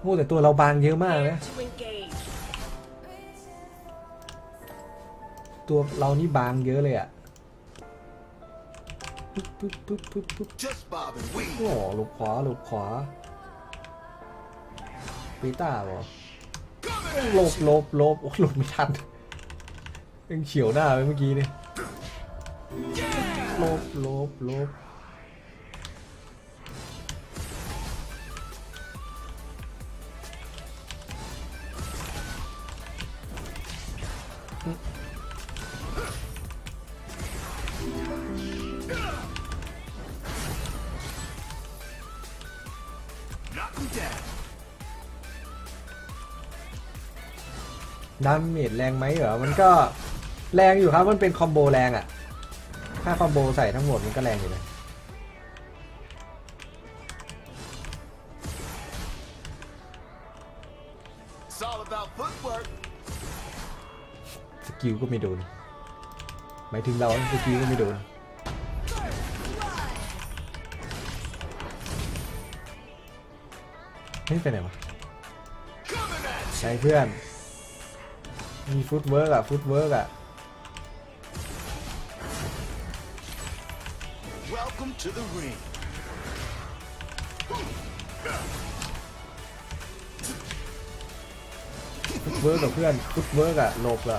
โอ้แต่ตัวเราบางเยอะมากนะ Prepare to engage. ตัวเรานี่บางเยอะเลยอะปึ๊บปึ๊บปึ๊บปึ๊บปึ๊บ Just bob and weave. โอ้หลบขวาหลบขวาปีต้าบอหลบหลบหลบโอ้หลบไม่ทันยังเฉียวหน้าไปเมื่อกี้นี่หลบหลบหลบ ดาเมจแรงไหมเหรอ มันก็แรงอยู่ครับ มันเป็นคอมโบแรงอะถ้าคอมโบใส่ทั้งหมดมันก็แรงอยู่นะ It's all about footwork. สกิลก็ไม่โดน หมายถึงเราสกิลก็ไม่โดนเฮ้ยไปไหนวะ Coming at ใช่เพื่อน มีฟุตเวิร์กอะฟุตเวิร์กอะ you. Welcome to the ring. ฟุตเวิร์กกับเพื่อนฟุตเวิร์กอะหลบละ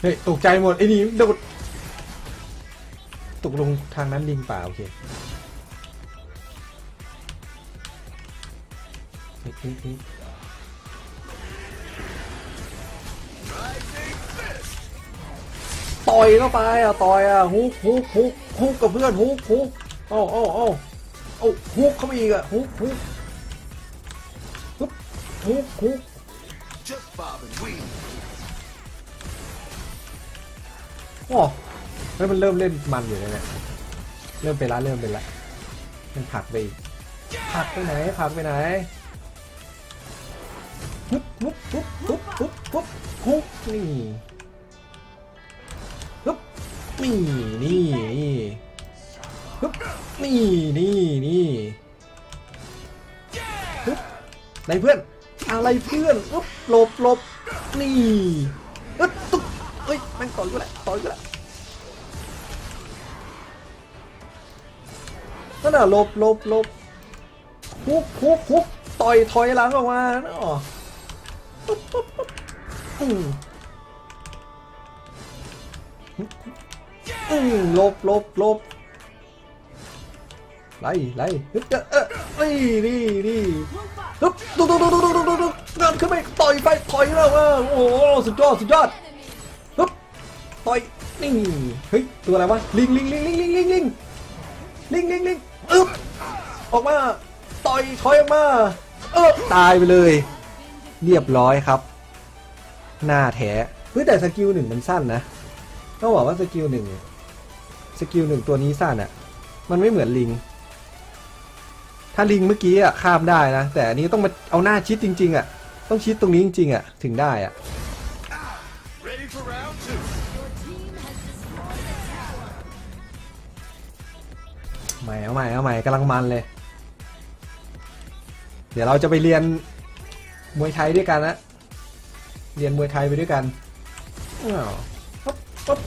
เฮ้ยตกใจหมดไอ้นี่โดดตกลงทางนั้นลิงป่าโอเค ต่อยเข้าไปอะต่อยอะฮุกฮุกฮุกฮุกกับเพื่อนฮุกฮุกเอ้าเอ้าเอ้าเอ้าฮุกเข้าไปอีกอะฮุกฮุกฮุกฮุกฮุกโอ้แล้วมันเริ่มเล่นมันอยู่เลยเนี่ยเริ่มเป็นละเริ่มเป็นละมันผักไปผักไปไหนผักไปไหนฮุบฮุบฮุบฮุบฮุบฮุบฮุบนี่ นี่นี่นี่ฮุบนี่นี่นี่ฮุบไหนเพื่อน อะไรเพื่อนฮุบหลบหลบนี่อึ๊ดตุ๊บเฮ้ยแม่งต่อยกูแหละต่อยกูแหละนั่นน่ะหลบหลบหลบฮุกฮุกฮุกต่อยถอยหลังออกมาเนาะปุ๊บปุ๊บปุ๊บอื อืมลบลบลบไล่ไล่ฮึบเออเออนี่นี่นี่ฮึบตุ๊กตุ๊กตุ๊กตุ๊กตุ๊กตุ๊กตุ๊กเดินขึ้นไปต่อยไปถอยแล้วว่าโอ้โหสุดยอดสุดยอดฮึบต่อยนี่เฮ้ยตัวอะไรวะลิงลิงลิงลิงลิงลิงลิงลิงลิงลิงอึ๊บออกมาต่อยถอยออกมาเออตายไปเลย เรียบร้อยครับ หน้าแท้เฮ้ยแต่สกิลหนึ่งมันสั้นนะต้องบอกว่าสกิลหนึ่ง สกิลหนึ่งตัวนี้สั้นอะ่ะ มันไม่เหมือนลิง ถ้าลิงเมื่อกี้อะข้ามได้นะ แต่อันนี้ต้องมาเอาหน้าชิดจริง ๆอะ่ะ ต้องชิดตรงนี้จริง ๆอะ่ะ ถึงได้อะ่ะใหม่เอาใหม่เอาใหม่กำลังมันเลย เดี๋ยวเราจะไปเรียนมวยไทยด้วยกันนะเรียนมวยไทยไปด้วยกันอ้าวปั๊บปั๊บ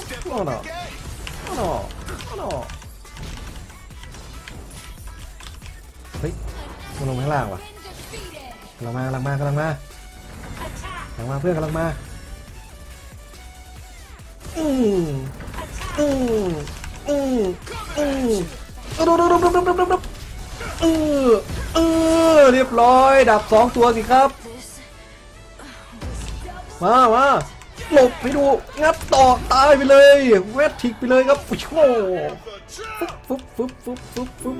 Step Oh, ฮัลโหเฮ้ยมันลงข้างล่างวะกำลังมากำลังมากำลังมากำลังมาเพื่อนกำลังมาอืออืมอือืมดูดูดูดูดูดูดูเออเออเรียบร้อย ดับสองตัวสิครับ มามา หลบให้ดูงับต่อตายไปเลยแวดทิกไปเลยครับโอ้โห The trap. ฟึบฟึบฟึบฟึบฟึบ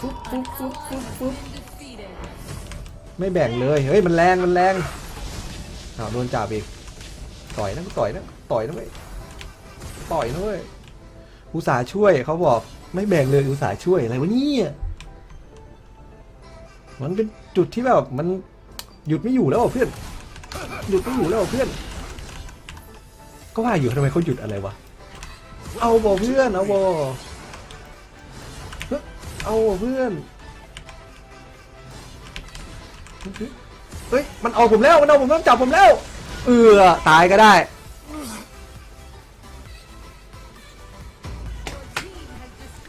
ฟึบฟึบฟึบฟึบฟึบไม่แบ่งเลยเฮ้ยมันแรงมันแรงอ้าวโดนจับอีกต่อยนะต่อยนะต่อยนะเว้ยต่อยนะเว้ยอุตส่าห์ช่วยเขาบอกไม่แบ่งเลยอุตส่าห์ช่วยอะไรวะเนี่ยมันเป็นจุดที่แบบมันหยุดไม่อยู่แล้วอเพื่อน หยุดไม่อยู่แล้วเพื่อน ก็ว่าอยู่ทำไมเขาหยุดอะไรวะ เอาบ่เพื่อน เอาบ่เอาบ่เพื่อน เฮ้ย มันเอาผมแล้ว มันเอาผมแล้วจับผมแล้ว เออตายก็ได้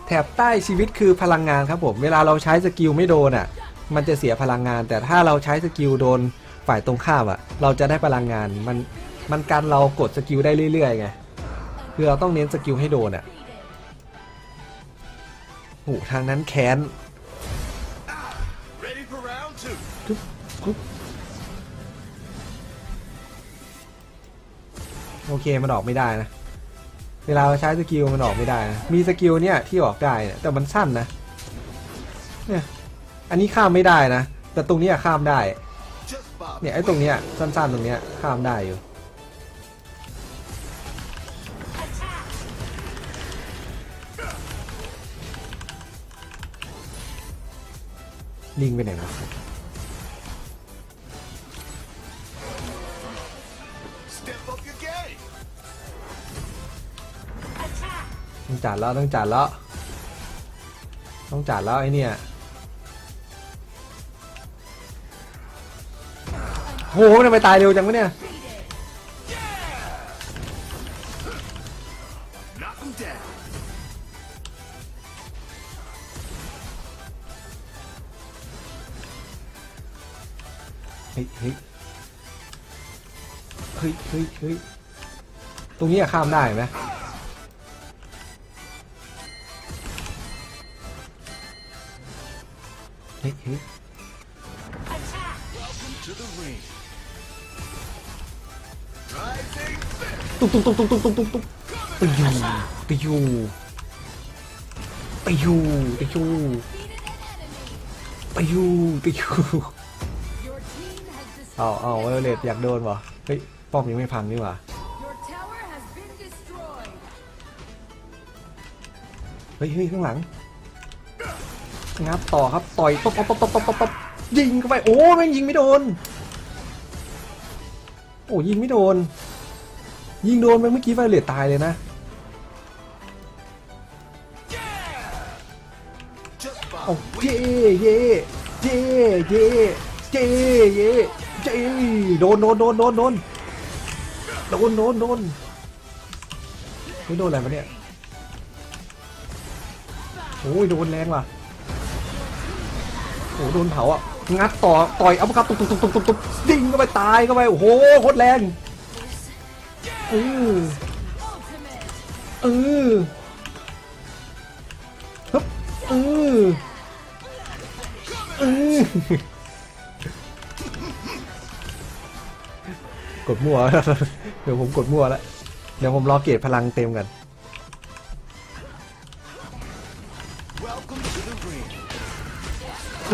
แถบใต้ชีวิตคือพลังงานครับผม เวลาเราใช้สกิลไม่โดนอะ มันจะเสียพลังงาน แต่ถ้าเราใช้สกิลโดน ฝ่ายตรงข้ามอะเราจะได้พลังงานมันมันกันเรากดสกิลได้เรื่อยๆไงคือเราต้องเน้นสกิลให้โดนอะโอ้โหทางนั้นแค้น Ready for round two. โอเคมันออกไม่ได้นะ เวลาเราใช้สกิลมันออกไม่ได้นะมีสกิลเนี่ยที่ออกได้เนี่ยแต่มันสั้นนะ เนี่ย อันนี้ข้ามไม่ได้นะ แต่ตรงเนี้ยข้ามได้ Just bobbing. เนี่ย ไอ้ตรงเนี้ยสั้นๆตรงเนี้ยข้ามได้อยู่ลิงไปไหนวะต้องจัดแล้วต้องจัดแล้วต้องจัดแล้วไอ้เนี่ย โหทำไมตายเร็วจังวะเนี่ย เฮ้ยเฮ้ยเฮ้ยเฮ้ยเฮ้ยตรงนี้อะข้ามได้ไหม ตุ๊กตุ๊กตุ๊กตุ๊กตุ๊กตุ๊กตุ๊กตุ๊กไปอยู่ไปอยู่ไปอยู่ไปอยู่ไปอยู่ไปอยู่เอาเอาไวเลตอยากโดนวะเฮ้ยป้อมยังไม่พังนี่หว่าเฮ้ยเฮ้ยข้างหลังงับต่อครับต่อยป๊อปป๊อปป๊อปป๊อปป๊อปป๊อปยิงเข้าไปโอ้แม่งยิงไม่โดน โอ้ยิงไม่โดน ยิงโดนไปเมื่อกี้ไฟเลตตายเลยนะ เอาเย่เย่เย่เย่เย่เย่เย่โดนโดนโดนโดนโดนโดนโดนโดนไม่โดนอะไรมาเนี่ยโอ้ยโดนแรงว่ะโอ้โดนเผาอะงัดต่อต่อยเอาครับตุบตุบตุบตุบตุบตุบยิงเข้าไปตายเข้าไปโอ้โหโคตรแรง เออเออฮึบเออเออกดมั่ว เดี๋ยวผมกดมั่วแล้ว เดี๋ยวผมรอเกตพลังเต็มกัน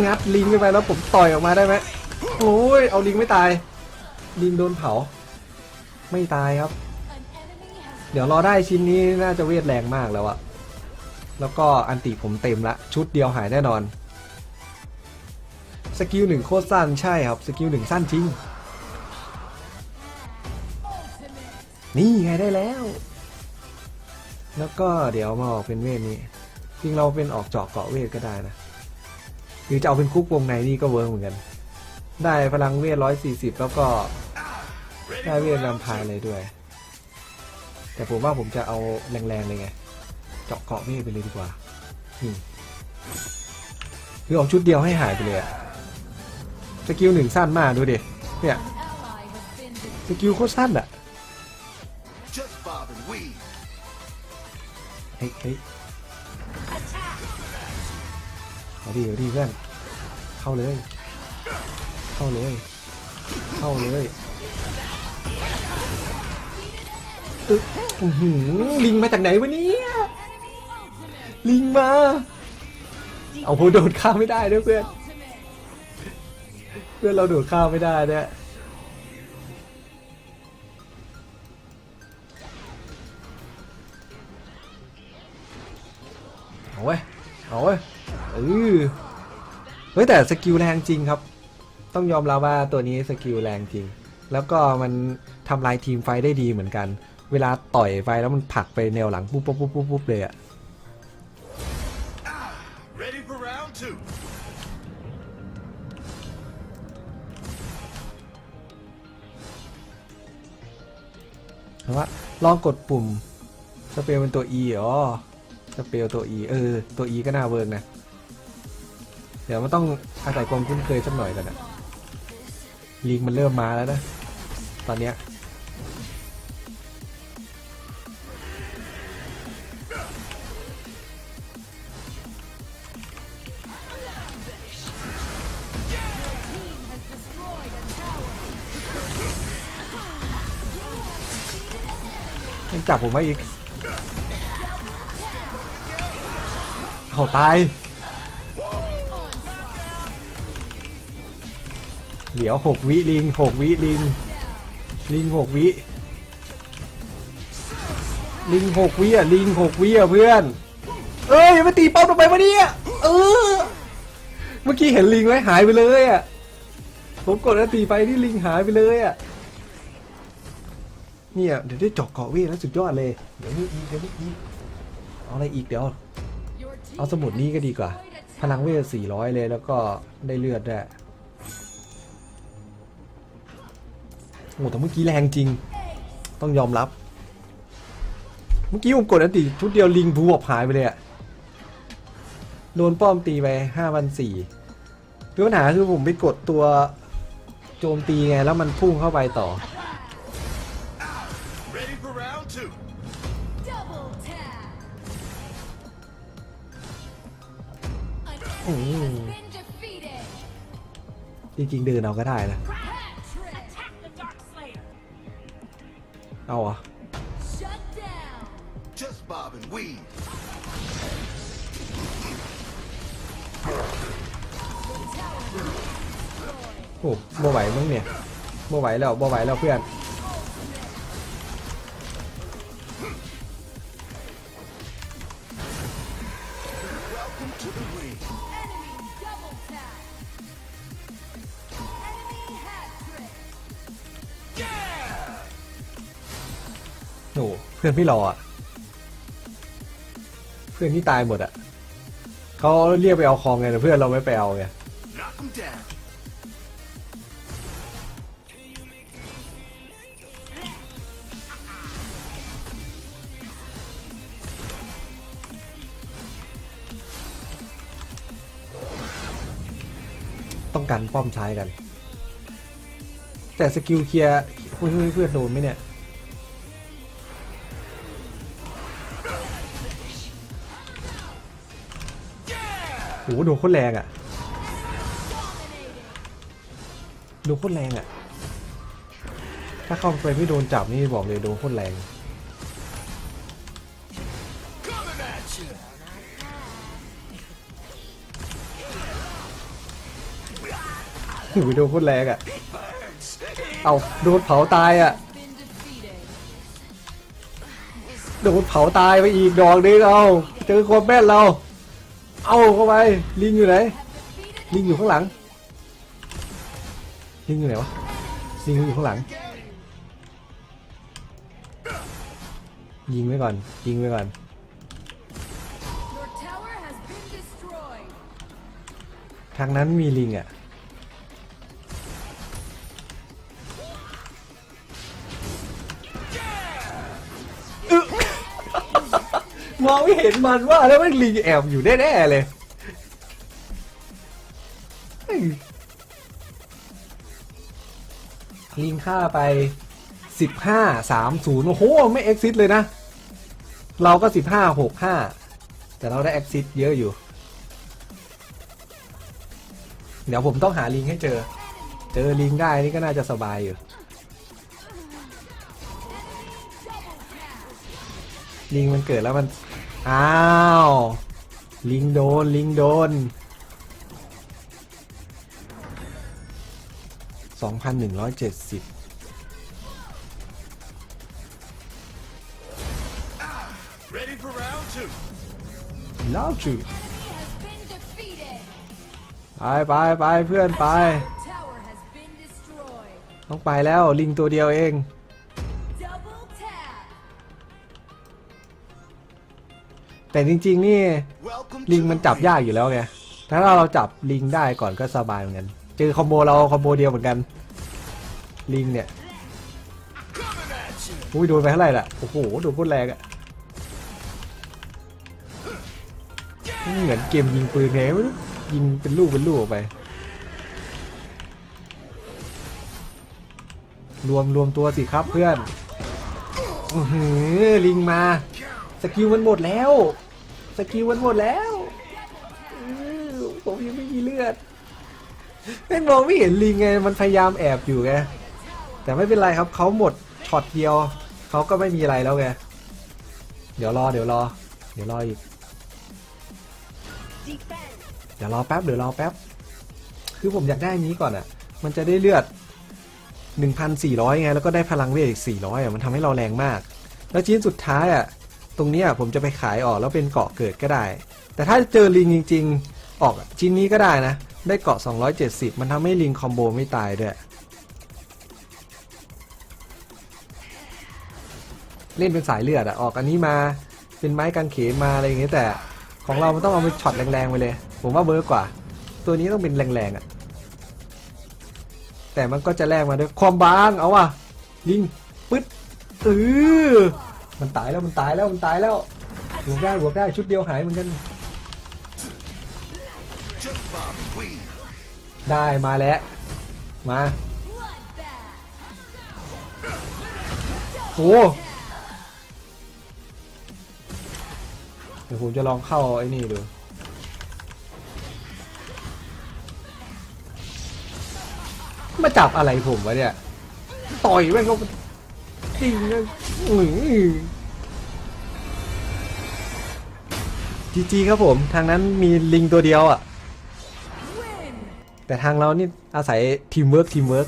งัดลิงไปไปแล้วผมต่อยออกมาได้ไหมโอ้ย เอาลิงไม่ตาย ลิงโดนเผา ไม่ตายครับ เดี๋ยวรอได้ชิ้นนี้น่าจะเวทแรงมากแล้วอะแล้วก็อันติผมเต็มละ ชุดเดียวหายแน่นอน สกิลหนึ่งโคตรสั้นใช่ครับ สกิลหนึ่งสั้นจริง นี่ไงได้แล้ว แล้วก็เดี๋ยวมาออกเป็นเวทนี้ จริงเราเป็นออกเจาะเกาะเวทก็ได้นะ หรือจะเอาเป็นคุกวงในนี่ก็เวิร์กเหมือนกัน ได้พลังเวทร้อยสี่สิบแล้วก็ได้เวทนำพายเลยด้วย แต่ผมว่าผมจะเอาแรงๆเลยไงเจาะเกาะเวทไปเลยดีกว่านี่คือออกชุดเดียวให้หายไปเลยอะสกิลหนึ่งสั้นมากดูดิเนี่ย An ally has been defeated. สกิลโคตรสั้นอะ Just bob and weave. เฮ้ยเฮ้ยเอาดิเอาดิเพื่อนเข้าเลย เข้าเลย เข้าเลย อื้อหือลิงมาจากไหนวะเนี่ยลิงมา เอาโหโดดข้ามไม่ได้ด้วยเพื่อน เพื่อนเราโดดข้ามไม่ได้เนี่ยเอาเว้ยเอาเว้ยเออเฮ้ยแต่สกิลแรงจริงครับ ต้องยอมรับว่าตัวนี้สกิลแรงจริง แล้วก็มันทำลายทีมไฟได้ดีเหมือนกัน เวลาต่อยไปแล้วมันผลักไปแนวหลังปุ๊บปุ๊บปุ๊บปุ๊บเลยอะ Ready for round two. เพราะว่าลองกดปุ่มสเปลเป็นตัว E อ๋อสเปลตัว E เออ ตัว E ก็น่าเวิร์กนะ เดี๋ยวมันต้องอาศัยความคุ้นเคยสักหน่อยกันนะลิงมันเริ่มมาแล้วนะ ตอนเนี้ย จับผมไว้อีกเอาตาย เดี๋ยวหกวิลิงหกวิลิง ลิงหกวิ ลิงหกวิอะลิงหกวิอะเพื่อน เอ้ยอย่าไปตีป้าทำไมวะเนี่ยเออ เมื่อกี้เห็นลิงไหมหายไปเลยอะผมกดแล้วตีไปนี่ลิงหายไปเลยอะ เนี่ยเดี๋ยวได้เจาะเกาะเวทแล้วสุดยอดเลย เดี๋ยวนี้อีกเดี๋ยวนี้อีกเอาอะไรอีกเดี๋ยว เอาสมุดนี้ก็ดีกว่า พลังเวท400 เลยแล้วก็ได้เลือดด้วยโอ้แต่เมื่อกี้แรงจริง ต้องยอมรับ เมื่อกี้ผมกดอันติทุดเดียวลิงบูบหายไปเลยอะโดนป้อมตีไปห้าพันสี่ปัญหาคือผมไปกดตัวโจมตีไงแล้วมันพุ่งเข้าไปต่อ An Ooh. enemy has been defeated. จริงๆเดินเอาก็ได้นะ Hat trick. Attack the Dark Slayer. เอาเหรอ Shut down. Just bob and weave. โอ้บ่ไหวมั้งเนี่ยบ่ไหวแล้วบ่ไหวแล้วเพื่อน พื่อนไม่รออะ เพื่อนที่ตายหมดอะเขาเรียกไปเอาคองไงแต่เพื่อนเราไม่ไปเอาไงต้องกันป้อมใช้กัน แต่สกิลเคลียร์เฮ้ยเฮ้ยเพื่อนโดนไหมเนี่ย โอ้โหโดนโคตรแรงอะโดนโคตรแรงอะ ถ้าเข้าไปไม่โดนจับนี่บอกเลยโดนโคตรแรง Coming at you. โอ้โดนโคตรแรงอะ เอาโดนเผาตายอะ โดนเผาตายไปอีกดอกนึงเอาเจอคนแม่เรา เอาเข้าไปลิงอยู่ไหนลิงอยู่ข้างหลังลิงอยู่ไหนวะลิงอยู่ข้างหลัง ยิงไว้ก่อนยิงไว้ก่อนทางนั้นมีลิงอะ องไม่เห็นมันว่าแล้วมันลิงแอบอยู่แน่ๆเลยลิงฆ่าไปสิบห้าสามศูนย์โอ้โห ไม่เอ็กซิสเลยนะ เราก็สิบห้าหกห้าแต่เราได้เอ็กซิสเยอะอยู่ เดี๋ยวผมต้องหาลิงให้เจอ เจอลิงได้นี่ก็น่าจะสบายอยู่ ลิงมันเกิดแล้วมัน อ้าว ลิงโดน ลิงโดนสองพันหนึ่งร้อยเจ็ดสิบ Ready for round two. แล้วจุ Enemy has been defeated. ไปไปไปเพื่อนไป Tower has been destroyed. ต้องไปแล้วลิงตัวเดียวเอง แต่จริง ๆ นี่ Welcome ลิง to มัน the จับ ring. ยากอยู่แล้วไง ถ้าเราจับลิงได้ก่อนก็สบายเหมือนกัน เจอคอมโบเราคอมโบเดียวเหมือนกัน ลิงเนี่ย Coming at you. อุ้ยโดนไปเท่าไหร่ล่ะ โอ้โห โดนพูดแรงอะเหมือนเกมยิงปืนไงไม่รู้ยิงเป็นลูกเป็นลูกออกไป รวมรวมตัวสิครับเพื่อน อือหือลิงมา สกิลมันหมดแล้ว สกิลมันหมดแล้วผมยังไม่มีเลือดไม่มองไม่เห็นลิงไงมันพยายามแอบอยู่ไงแต่ไม่เป็นไรครับเขาหมดช็อตเดียวเขาก็ไม่มีอะไรแล้วไงเดี๋ยวรอเดี๋ยวรอ เดี๋ยวรออีก เดี๋ยวรอแป๊บเดี๋ยวรอแป๊บ คือผมอยากได้นนี้ก่อนอะ่ะ มันจะได้เลือด 1,400ไงแล้วก็ได้พลังเวทอีก400อะมันทำให้เราแรงมาก แล้วชิ้นสุดท้ายอะ ตรงนี้ผมจะไปขายออกแล้วเป็นเกาะเกิดก็ได้ แต่ถ้าเจอลิงจริง ๆ ออกชิ้นนี้ก็ได้นะ ได้เกาะ 270 มันทำให้ลิงคอมโบไม่ตายด้วยเล่นเป็นสายเลือดอะออกอันนี้มาเป็นไม้กางเขนมาอะไรอย่างเงี้ยแต่ของเรามันต้องเอาไปช็อตแรงๆไปเลย ผมว่าเบิร์กว่า ตัวนี้ต้องเป็นแรงๆอะแต่มันก็จะแลกมาด้วยความบางเอาว่ะยิงปึ๊ดเออ มันตายแล้วมันตายแล้วมันตายแล้วบวกได้บวกได้ชุดเดียวหายเหมือนกัน ได้มาแล้ว มาโอ้เดี๋ยวผมจะลองเข้าไอ้นี่ดูมาจับอะไรผมวะเนี่ย ต่อยแม่งก็จริงนะ จีจีครับผม ทางนั้นมีลิงตัวเดียวอะ แต่ทางเรานี่อาศัยทีมเวิร์กทีมเวิร์ก